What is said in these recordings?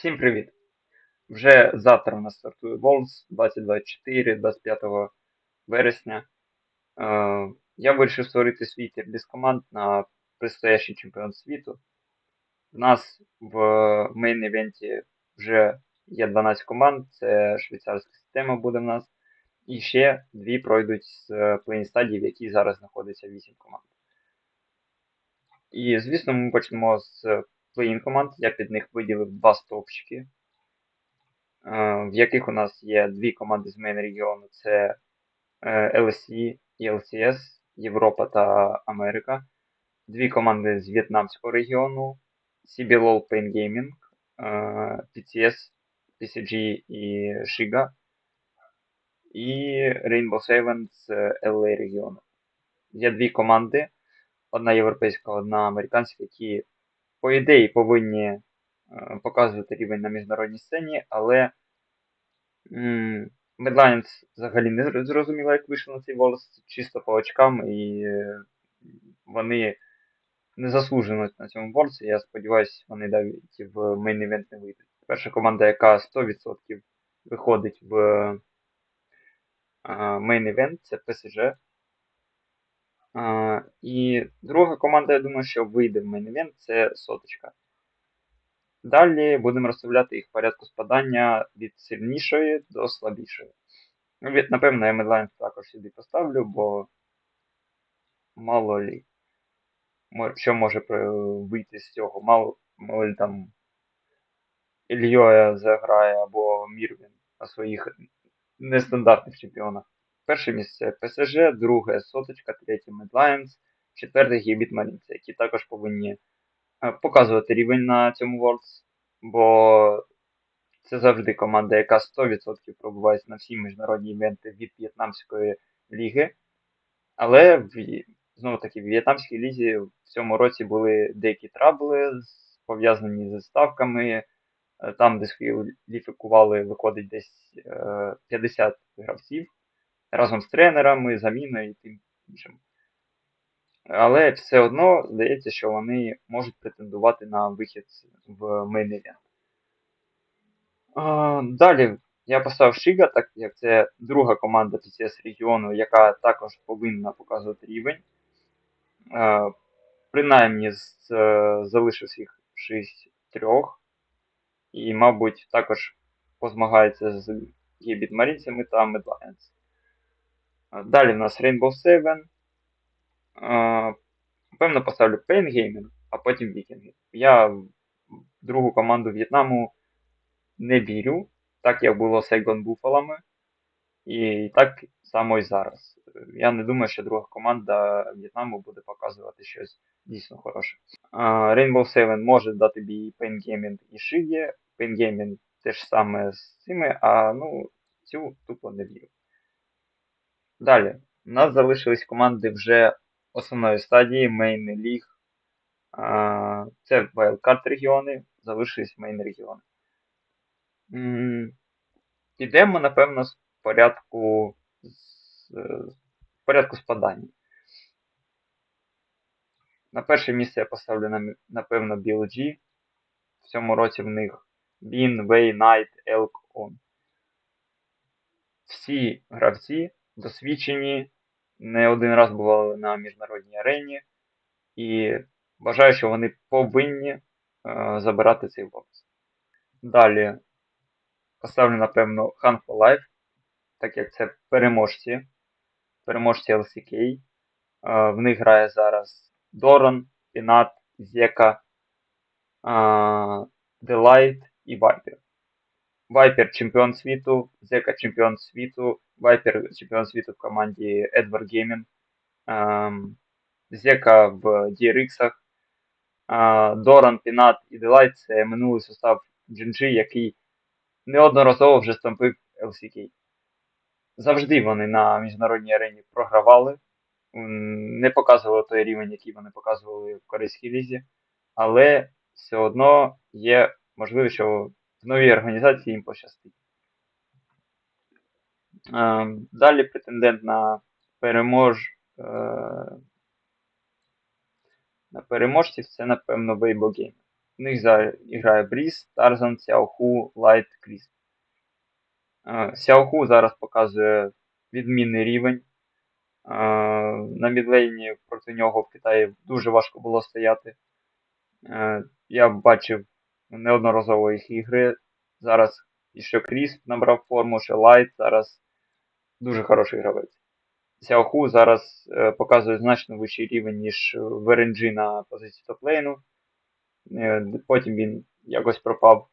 Всім привіт! Вже завтра у нас стартує Волс 2024, 25 вересня. Е, я вирішив створити свій тір команд на предстоящий чемпіонат світу. У нас в мейн-івенті вже є 12 команд, це швейцарська система буде в нас. І ще дві пройдуть з плей стадії, в якій зараз знаходиться 8 команд. І, звісно, ми почнемо з плей команд. Я під них виділив два стовпчики, е, в яких у нас є дві команди з мейн регіону: це е, LSE і LCS, Європа та Америка. Дві команди з В'єтнамського регіону, CBLOL Pain Gaming, е, PCS, PCG і Shiga. І Rainbow Seven з LA регіону. Є дві команди, одна європейська, одна американська, які по ідеї повинні е, показувати рівень на міжнародній сцені, але Медлайнс взагалі не зрозуміло, як вийшов на цей волос чисто по очкам, і е, вони не заслужено на цьому борці. Я сподіваюся, вони навіть в мейн-івент не вийдуть. Перша команда, яка 100% виходить в мейн-івент, це PSG. І друга команда, я думаю, що вийде в мейн-івент, це соточка. Далі будемо розставляти їх в порядку спадання від сильнішої до слабішої. Ну, Напевно, я медлайн також сюди поставлю, бо мало лі. Що може вийти з цього? Мало, мало лі там Ільйоя заграє або Мірвін на своїх нестандартних чемпіонах. Перше місце ПСЖ, друге соточка, третє Медлайнс, четверте Гібіт Марінці, які також повинні е, показувати рівень на цьому Worlds, бо це завжди команда, яка 100% пробувається на всі міжнародні івенти від В'єтнамської ліги. Але в, знову таки в В'єтнамській лізі в цьому році були деякі трабли, пов'язані з ставками. Е, там дискваліфікували, виходить десь 50 е, гравців разом з тренерами, заміною і тим іншим. Але все одно здається, що вони можуть претендувати на вихід в мейн івент. Далі я поставив Шига, так як це друга команда PCS регіону, яка також повинна показувати рівень. Принаймні з, залишився їх 6-3. І, мабуть, також позмагається з Гібітмарінцями та Медлайнс. Далі в нас Rainbow Seven. Певно, поставлю Pain Gaming, а потім Вікінги. Я в другу команду В'єтнаму не вірю, так як було з Егон Буфалами. І так само і зараз. Я не думаю, що друга команда В'єтнаму буде показувати щось дійсно хороше. Rainbow Seven може дати бій Pain Gaming і Шигі. Pain Gaming те ж саме з цими, а ну, цю тупо не вірю. Далі, у нас залишились команди вже основної стадії Main League. Це Wildcard регіони, залишились Main регіони. Підемо, напевно, з порядку з, з порядку спадання. На перше місце я поставлю, напевно, BLG. В цьому році в них Bean, Way, Knight, Elk, On. Всі гравці досвідчені, не один раз бували на міжнародній арені, і вважаю, що вони повинні е, забирати цей бокс. Далі поставлю, напевно, Hunt for Life, так як це переможці, переможці LCK. Е, в них грає зараз Доран, Пінат, Зека, Делайт і Вайпер. Вайпер чемпіон світу, Зека чемпіон світу, Вайпер чемпіон світу в команді Edward Gaming, ем, Зека в DRX. Доран, Пінат і Делайт це минулий состав GNG, який неодноразово вже стампив LCK. Завжди вони на міжнародній арені програвали, не показували той рівень, який вони показували в Корейській лізі, але все одно є можливість, що в новій організації їм пощастить. Ем, далі претендент на перемож. Е, на переможців це, напевно, Weibo Game. В них грає Бріз, Тарзан, Сяоху, Лайт, Кріс. Е, Сяоху зараз показує відмінний рівень. Е, На мідлейні проти нього в Китаї дуже важко було стояти. Е, Я бачив неодноразово їх ігри. Зараз і що Кріс набрав форму, що Лайт зараз дуже хороший гравець. Сяоху зараз е, показує значно вищий рівень, ніж в RNG на позиції топлейну. Е, Потім він якось пропав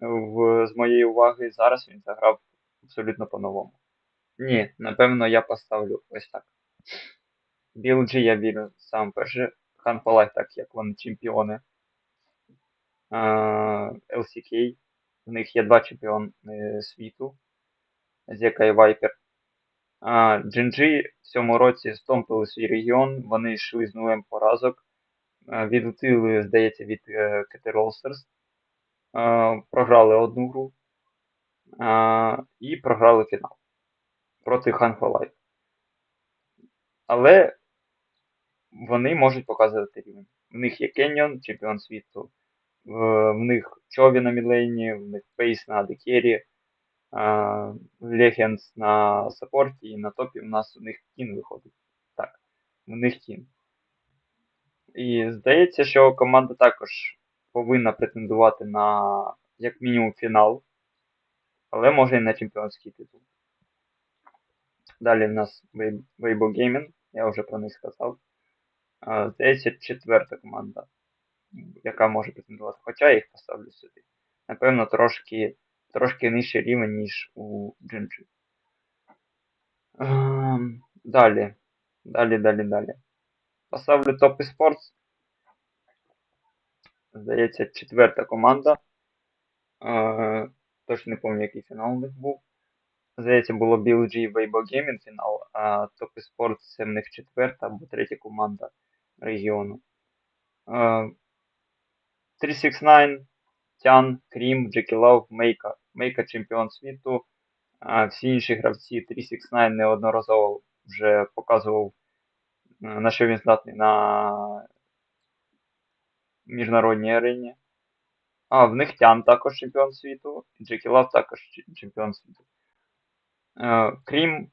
в, з моєї уваги. Зараз він заграв абсолютно по-новому. Ні, напевно, я поставлю ось так. BLG я вірю сам перше. Ханфалай, так як вони чемпіони. Е, LCK. В них є два чемпіони світу. Зека і Viper. А, GNG в цьому році стомпили свій регіон, вони йшли з нулем поразок. Е, Відлетіли, здається, від е, KT Rollsters. Е, Програли одну гру. Е, І програли фінал проти Hanfa Life. Але вони можуть показувати рівень. В них є Кеньон, чемпіон світу. В, в них Чові на мідлейні, в них Пейс на Адекері. Легенс на саппорті і на топі у нас у них кін виходить. Так, у них кін. І здається, що команда також повинна претендувати на як мінімум фінал, але може і на чемпіонський титул. Далі в нас Weibo Gaming, я вже про них сказав. А, Здається, четверта команда, яка може претендувати. Хоча я їх поставлю сюди. Напевно, трошки трошки нижчий рівень, ніж у GNG. Ем, Далі. Далі, далі, далі. Поставлю топ eSports. Здається, четверта команда. Е, Точно не пам'ятаю, який фінал у них був. Здається, було BLG і Weibo Gaming фінал, а топ eSports це в них четверта або третя команда регіону. Е, 369, Тян, Крім, Джекі Лав, Мейка. Мейка чемпіон світу. А всі інші гравці 369 неодноразово вже показував, е, на що він здатний на міжнародній арені. А, в них Тян також чемпіон світу, і Джекі Лав також чемпіон світу. Е, Крім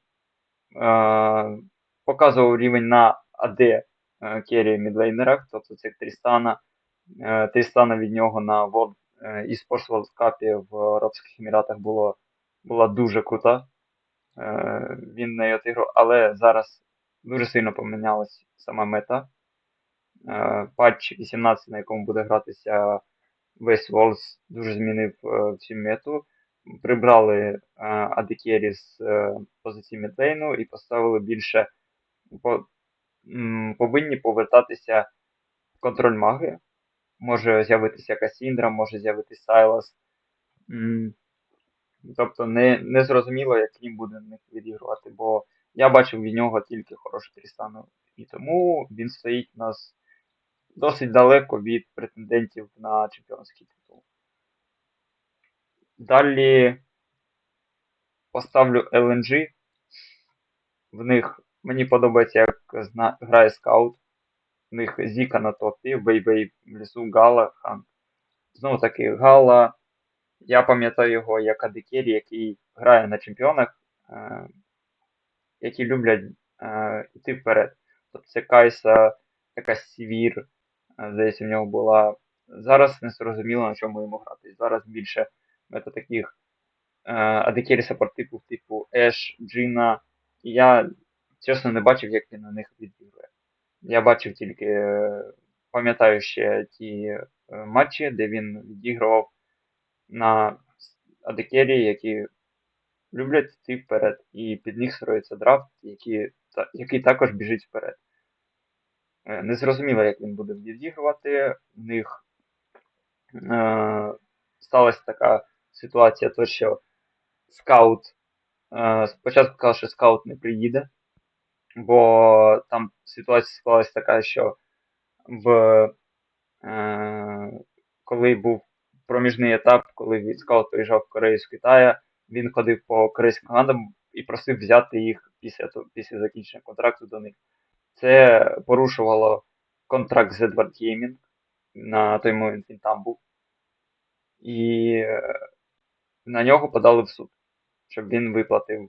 е, показував рівень на АД керрі мідлейнерах, тобто це Трістана. Е, Трістана від нього на World, е, eSports World Cup в Арабських Еміратах було, була дуже крута. Е, Він нею отиграв, але зараз дуже сильно помінялась сама мета. Патч 18, на якому буде гратися весь Worlds, дуже змінив цю мету. Прибрали Адекері з позиції Мідлейну і поставили більше. Повинні повертатися в контроль маги. Може з'явитися Касіндра, може з'явитися Сайлас. Тобто не, не зрозуміло, як він буде в них відігрувати, бо я бачив від нього тільки хорошу Трістану. І тому він стоїть у нас досить далеко від претендентів на чемпіонський титул. Далі поставлю LNG. В них мені подобається, як грає скаут. В них Зіка на топі, Бейбей в лісу, Гала, Ханк. Знову таки, Гала. Я пам'ятаю його як Адекері, який грає на чемпіонах, е, які люблять е, йти вперед. Тобто це Кайса, якась Сівір, е, здається, в нього була. Зараз не зрозуміло, на чому йому грати. Зараз більше мета таких е, Адекері саппортипів типу Еш, Джина. І я чесно не бачив, як він на них відігрує. Я бачив тільки, е, пам'ятаю ще ті е, матчі, де він відігрував на адекері, які люблять йти вперед. І під них строїться драфт, який, який також біжить вперед. Е, Незрозуміло, як він буде відігрувати. В них е, сталася така ситуація, то що скаут е, спочатку сказав, що скаут не приїде, бо там ситуація склалась така, що в, е, коли був проміжний етап, коли скаут приїжджав в Корею з Китаю, він ходив по корейським командам і просив взяти їх після, після закінчення контракту до них. Це порушувало контракт з Edward Gaming. На той момент він там був. І е, на нього подали в суд, щоб він виплатив е,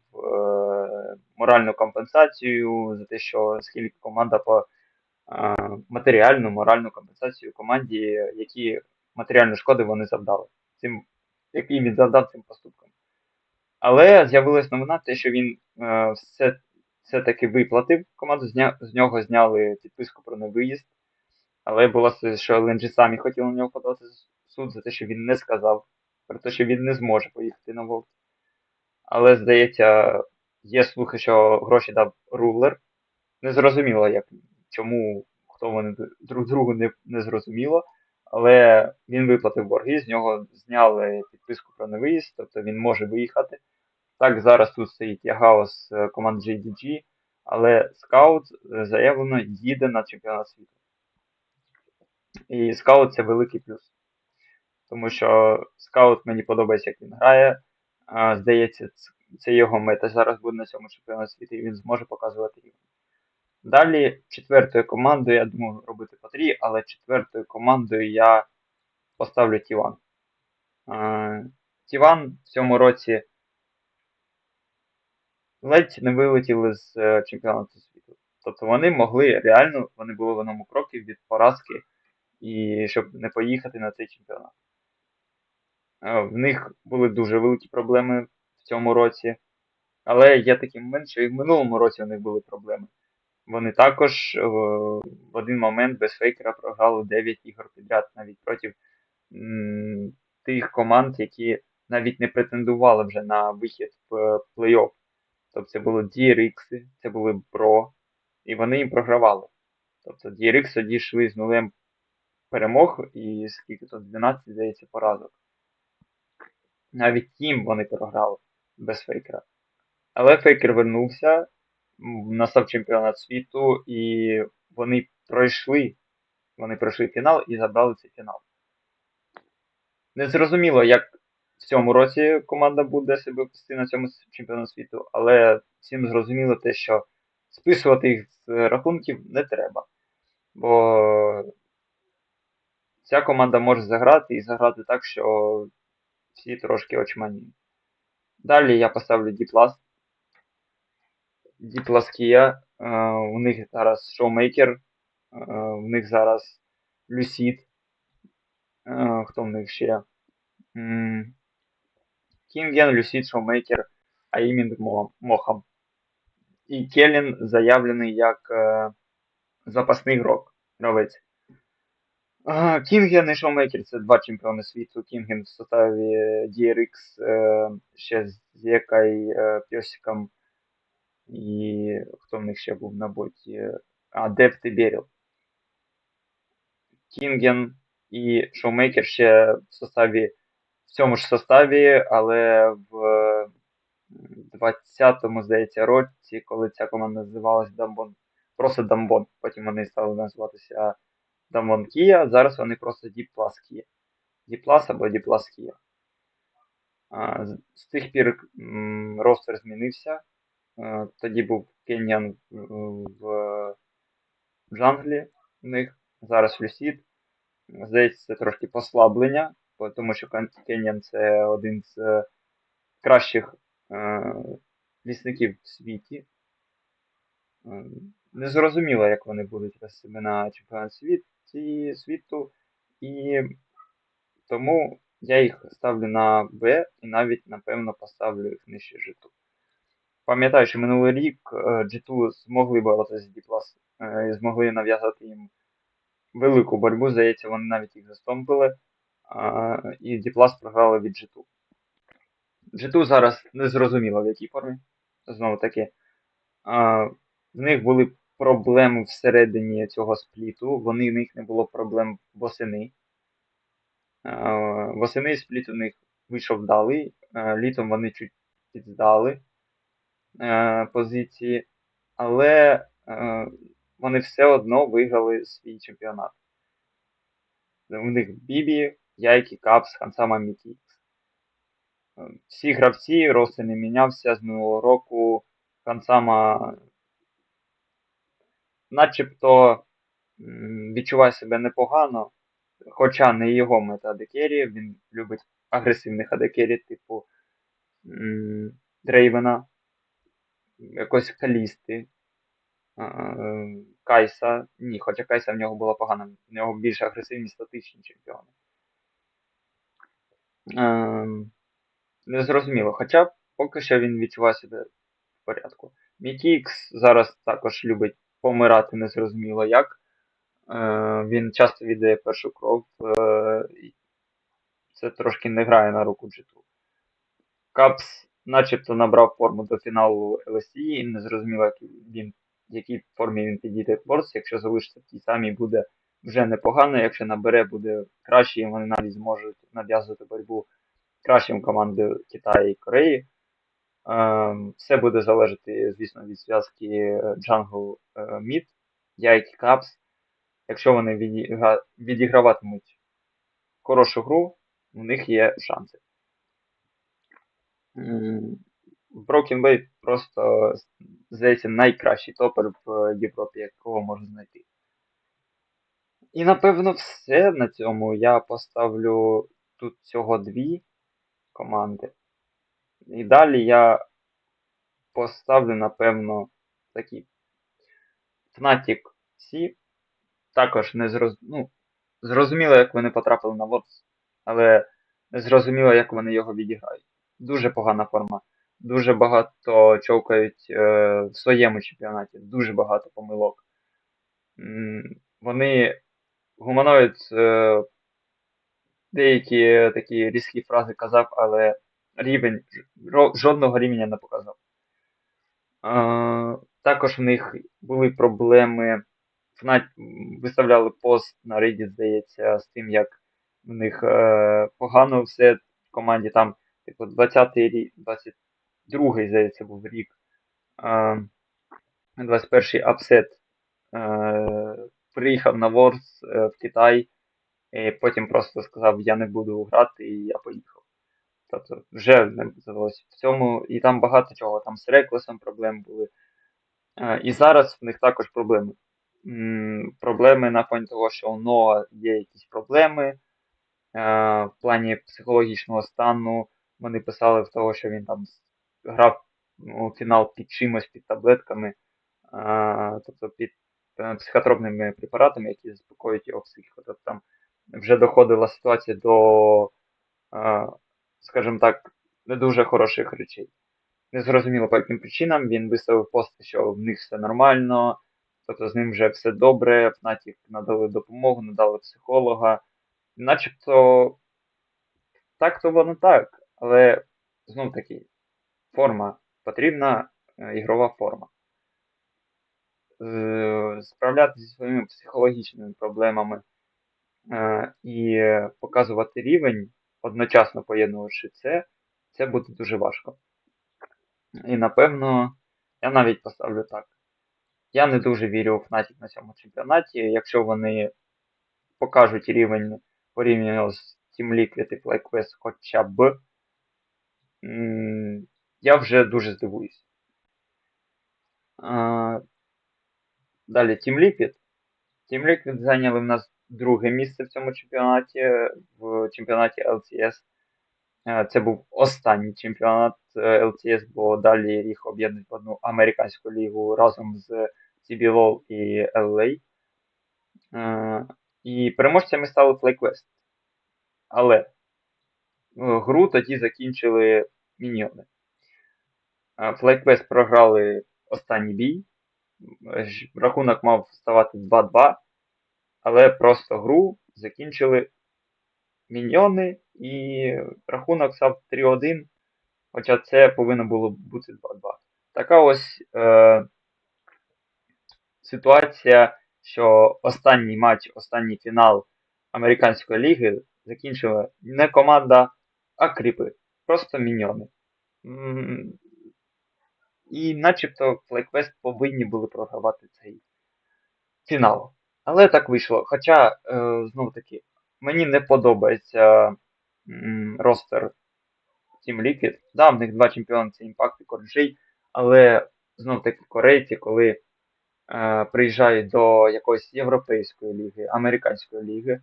моральну компенсацію за те, що скільки команда по е, матеріальну, моральну компенсацію команді, які матеріальні шкоди вони завдали, цим, який він завдав цим поступком. Але з'явилась новина, те, що він е, все, все-таки виплатив команду, зня, з нього зняли підписку про невиїзд. Але було що ЛНЖ самі хотіли на нього подати суд за те, що він не сказав, про те, що він не зможе поїхати на Волк. Але, здається, є слухи, що гроші дав рулер. Не зрозуміло, як, чому, хто вони друг другу не, не зрозуміло. Але він виплатив борги, з нього зняли підписку про невиїзд, тобто він може виїхати. Так, зараз тут стоїть Ягаос з команд JDG, але скаут е, заявлено їде на чемпіонат світу. І скаут це великий плюс. Тому що скаут мені подобається, як він грає. Здається, це його мета зараз буде на цьому чемпіонаті світу, і він зможе показувати рівень. Далі, четвертою командою, я думаю, робити по три, але четвертою командою я поставлю Тіван. Тіван в цьому році ледь не вилетіли з е, чемпіонату світу. Тобто вони могли реально, вони були в одному крокі від поразки, і щоб не поїхати на цей чемпіонат. В них були дуже великі проблеми в цьому році. Але є такий момент, що і в минулому році у них були проблеми. Вони також е, в один момент без фейкера програли 9 ігор підряд навіть проти тих команд, які навіть не претендували вже на вихід в плей-офф. Тобто це були DRX, це були Pro, і вони їм програвали. Тобто DRX тоді йшли з нулем перемог і скільки то 12, здається, поразок. Навіть їм вони програли без фейкера. Але фейкер вернувся, настав чемпіонат світу, і вони пройшли. Вони пройшли фінал і забрали цей фінал. Незрозуміло, як в цьому році команда буде себе вести на цьому чемпіонаті світу, але всім зрозуміло те, що списувати їх з рахунків не треба. Бо ця команда може заграти і заграти так, що всі трошки очмані. Далі я поставлю Діплас. Діплас Kia. У них зараз шоумейкер, у них зараз Люсід. Хто в них ще? Кінген, Люсід, Шоумейкер, Аїмін Мохам. І Келін заявлений як е, запасний гравець. Кінген і Шоумейкер це два чемпіони світу. Кінген в составі DRX е, ще з Єкай, е, Пьосиком і хто в них ще був на боті? А, Депт і Беріл. Кінген і Шоумейкер ще в составі в цьому ж составі, але в 20-му, здається, році, коли ця команда називалась Дамбон, просто Дамбон. Потім вони стали називатися Дамбон Кія, зараз вони просто Діплас Кія. Діплас або Діплас Кія. З тих пір ростер змінився. Тоді був Кеньян в джанглі в них, зараз Люсід. Здається, це трошки послаблення тому що Кенyan це один з е, кращих е, лісників в світі. Е, Незрозуміло, як вони будуть вести себе на чемпіонат світі, світу, і тому я їх ставлю на Б і навіть, напевно, поставлю їх нижче G2. Пам'ятаю, що минулий рік G2 змогли боротися з D+, і змогли нав'язати їм велику боротьбу, здається, вони навіть їх застомпили і Діплас програли від G2. G2 зараз не зрозуміло в якій формі. Знову таки, в них були проблеми всередині цього спліту, вони, в них не було проблем восени. Восени спліт у них вийшов вдалий, літом вони чуть підздали позиції, але вони все одно виграли свій чемпіонат. У них Бібі Яйки, Капс, Хансама Мітікс. Всі гравці, рости не мінявся з минулого року. Хансама начебто відчуває себе непогано. Хоча не його мета адекері, він любить агресивних адекері, типу Дрейвена, якось Калісти, Кайса. Ні, хоча Кайса в нього була погана, в нього більш агресивні статичні чемпіони. Ем, Незрозуміло, хоча поки що він відчуває себе в порядку. Мікікс зараз також любить помирати незрозуміло як. Е, Він часто віддає першу кров. е, Це трошки не грає на руку джиту. Капс начебто набрав форму до фіналу LSE, і не зрозуміло, як він, в якій формі він підійде в Ворс. Якщо залишиться в тій самій, буде вже непогано. Якщо набере, буде краще, і вони навіть зможуть нав'язувати боротьбу кращим командою Китаю і Кореї. Ем, Все буде залежати, звісно, від зв'язки Jungle Mid, Яйки Капс. Якщо вони відіграватимуть хорошу гру, у них є шанси. Broken Blade просто, здається, найкращий топер в Європі, якого можна знайти. І напевно все на цьому. Я поставлю тут всього дві команди. І далі я поставлю, напевно, такі Fnatic C. Також не зроз... ну, зрозуміло, як вони потрапили на Вордс, але не зрозуміло, як вони його відіграють. Дуже погана форма. Дуже багато човкають е, в своєму чемпіонаті, дуже багато помилок. Вони гуманоїд е, деякі такі різкі фрази казав, але рівень жодного рівня не показав. Також в них були проблеми. Виставляли пост на Reddit, здається, з тим, як в них е, погано все в команді. Там, типу, 20-й рік, 22-й, здається, був рік. Е, 21-й апсет е, приїхав на Ворс е, в Китай, і потім просто сказав, я не буду грати, і я поїхав. Тобто вже не задалося в цьому, і там багато чого. Там з Реклесом проблем були. Е, І зараз в них також проблеми. Проблеми на фоні того, що у Ноа є якісь проблеми е, в плані психологічного стану. Вони писали в того, що він там грав у фінал під чимось, під таблетками, е, тобто під психотропними препаратами, які заспокоюють його психіку. Тобто там вже доходила ситуація до, скажімо так, не дуже хороших речей. Незрозуміло по яким причинам він виставив пост, що в них все нормально, тобто з ним вже все добре, в Fnatic надали допомогу, надали психолога. Начебто так то воно так, але знов таки форма потрібна, е, ігрова форма. Е, Справлятися зі своїми психологічними проблемами е, і показувати рівень, одночасно поєднуючи це, це буде дуже важко. І напевно, я навіть поставлю так. Я не дуже вірю у Fnatic на цьому чемпіонаті. Якщо вони покажуть рівень порівняно з Team Liquid і FlyQuest хоча б, я вже дуже здивуюсь. А, Далі Team Liquid. Team Liquid зайняли в нас друге місце в цьому чемпіонаті, в чемпіонаті LCS. Е, Це був останній чемпіонат е, LCS, бо далі їх об'єднують в одну американську лігу разом з CBLOL і LA. Е, І переможцями стали FlyQuest. Але е, гру тоді закінчили міньйони. Е, FlyQuest програли останній бій. Е, Рахунок мав ставати 2-2, але просто гру закінчили міньйони і рахунок став 3-1, хоча це повинно було бути 2-2. Така ось е, ситуація, що останній матч, останній фінал Американської ліги закінчила не команда, а кріпи. Просто міньйони. І начебто FlyQuest повинні були програвати цей фінал. Але так вийшло. Хоча, е, знов таки, мені не подобається ростер Team Liquid. Да, в них два чемпіони це Impact і Корджей, але знов таки корейці, коли е, приїжджають до якоїсь європейської ліги, американської ліги,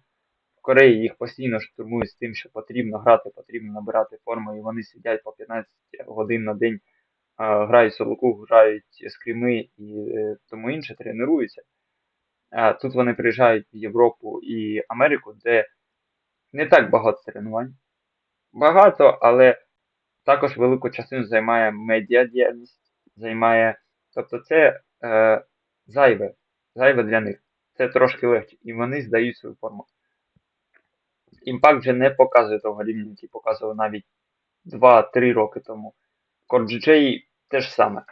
в Кореї їх постійно штурмують з тим, що потрібно грати, потрібно набирати форму, і вони сидять по 15 годин на день, а, грають солоку, грають скріми і е, тому інше, тренуються. Тут вони приїжджають в Європу і Америку, де не так багато тренувань. Багато, але також велику частину займає медіадіяльність, займає. Тобто це е, зайве, зайве для них. Це трошки легше. І вони здають свою форму. Імпакт вже не показує того рівня, який показував навіть 2-3 роки тому. Корджей теж саме.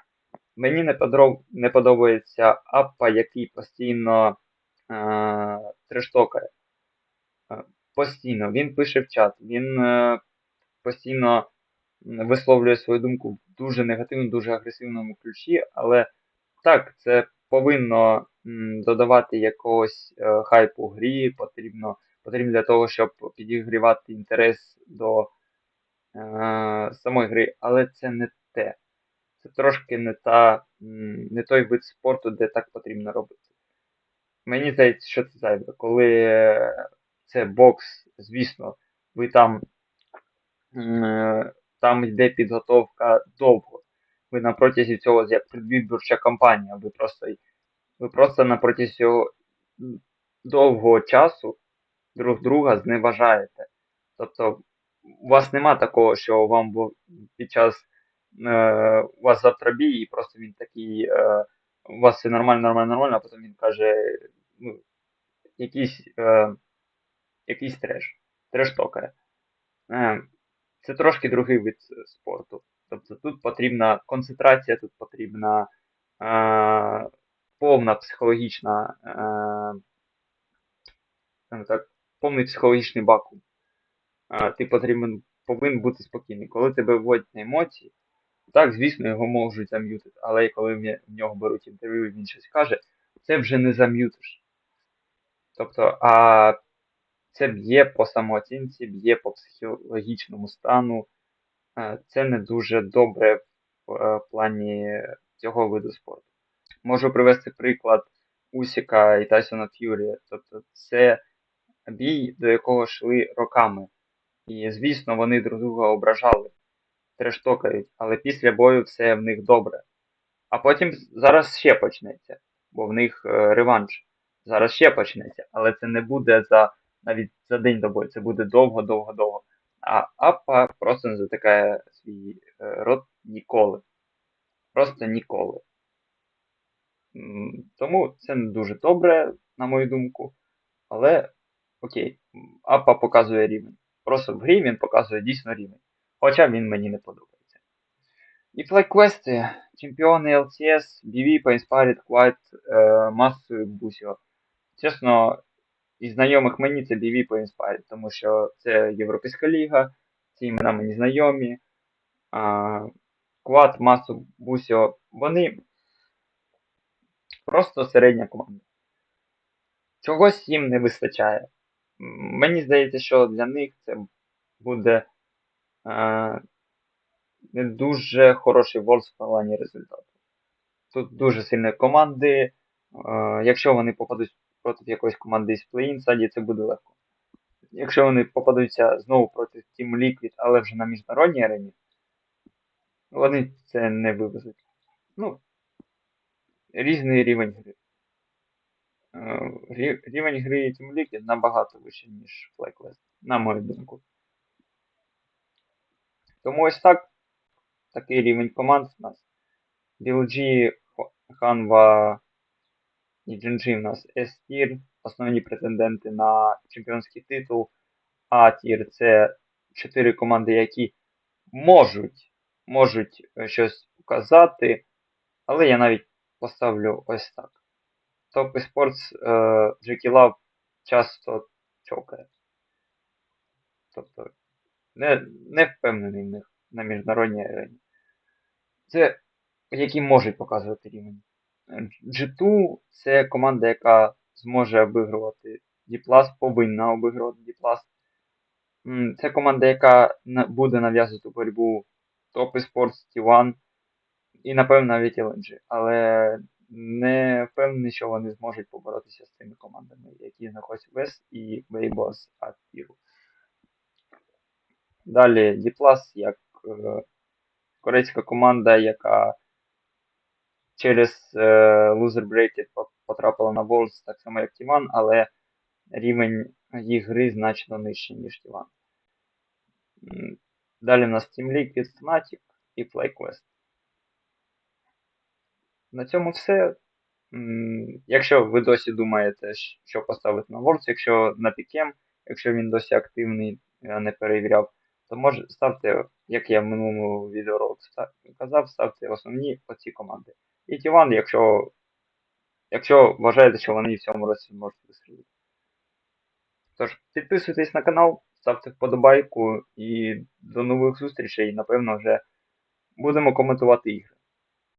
Мені не, подроб... не подобається аппа, який постійно е... трештокає. Е, Постійно. Він пише в чат, він е... постійно висловлює свою думку в дуже негативному, дуже агресивному ключі, але так, це повинно м, додавати якогось е, хайпу грі, потрібно, потрібно для того, щоб підігрівати інтерес до е, самої гри, але це не те. Це трошки не та, не той вид спорту, де так потрібно робити. Мені здається, що це зайве. Коли е, це бокс, звісно, ви там е, там йде підготовка довго. Ви на протязі цього як предвиборча кампанія, ви просто ви просто на протязі цього довгого часу друг друга зневажаєте. Тобто у вас нема такого, що вам під час у вас завтра бій, і просто він такий, е, у вас все нормально, нормально, нормально, а потім він каже, ну, якийсь, е, якийсь треш, треш-токер. Е, це трошки другий вид спорту. Тобто тут потрібна концентрація, тут потрібна е, повна психологічна, е, так, повний психологічний вакуум. Е, ти потрібен, повинен бути спокійний. Коли тебе вводять на емоції, так, звісно, його можуть зам'ютити, але коли в нього беруть інтерв'ю і він щось каже, це вже не зам'ютиш. Тобто, а це б'є по самооцінці, б'є по психологічному стану. Е, Це не дуже добре в е, плані цього виду спорту. Можу привести приклад Усіка і Тайсона Ф'юрі. Тобто це бій, до якого йшли роками. І, звісно, вони друг друга ображали, трештокають, але після бою все в них добре. А потім зараз ще почнеться, бо в них е, реванш. Зараз ще почнеться, але це не буде за навіть за день до бою, це буде довго-довго-довго. А Аппа просто не затикає свій е, рот ніколи. Просто ніколи. Тому це не дуже добре, на мою думку. Але окей, м, Аппа показує рівень. Просто в грі він показує дійсно рівень. Хоча він мені не подобається. І флайквести, чемпіони LCS, BV, Inspired, Quiet, е, масою Бусіо. Чесно, із знайомих мені це BV Inspired, тому що це Європейська ліга, ці імена мені знайомі. А, Квад, Масу, Бусіо, вони просто середня команда. Чогось їм не вистачає. Мені здається, що для них це буде не дуже хороший ворс в плані результату. Тут дуже сильні команди. Якщо вони попадуть проти якоїсь команди із плей-ін стадії, це буде легко. Якщо вони попадуться знову проти Team Liquid, але вже на міжнародній арені, вони це не вивезуть. Ну, різний рівень гри. Рівень гри Team Liquid набагато вищий, ніж FlyQuest, на мою думку. Тому ось так. Такий рівень команд у нас. BLG, Hanwha і GNG у нас S-Tier, основні претенденти на чемпіонський титул. А-Tier це чотири команди, які можуть, можуть е, щось показати, але я навіть поставлю ось так. Топ eSports е, GK Love часто чокає. Тобто не, не впевнений в них на міжнародній арені. Це які можуть показувати рівень. G2 це команда, яка зможе обігрувати D+, повинна обігрувати D+. М, Це команда, яка буде нав'язувати боротьбу Top Esports, T1 і, напевно, навіть LNG. Але не впевнений, що вони зможуть поборотися з цими командами, які знаходяться в С і Weibo Атіру. Далі Діплас як е, корейська команда, яка через е, Loser Bracket потрапила на Worlds, так само як Тіван, але рівень їх гри значно нижчий, ніж Тіван. Далі в нас Team Liquid, Fnatic і FlyQuest. На цьому все. Якщо ви досі думаєте, що поставити на Worlds, якщо на Пікем, якщо він досі активний, не перевіряв, то може ставте, як я в минулому відеоролику казав, ставте основні оці команди. І Тіван, якщо, якщо вважаєте, що вони в цьому році можуть вистрілити. Тож, підписуйтесь на канал, ставте вподобайку і до нових зустрічей. Напевно, вже будемо коментувати ігри.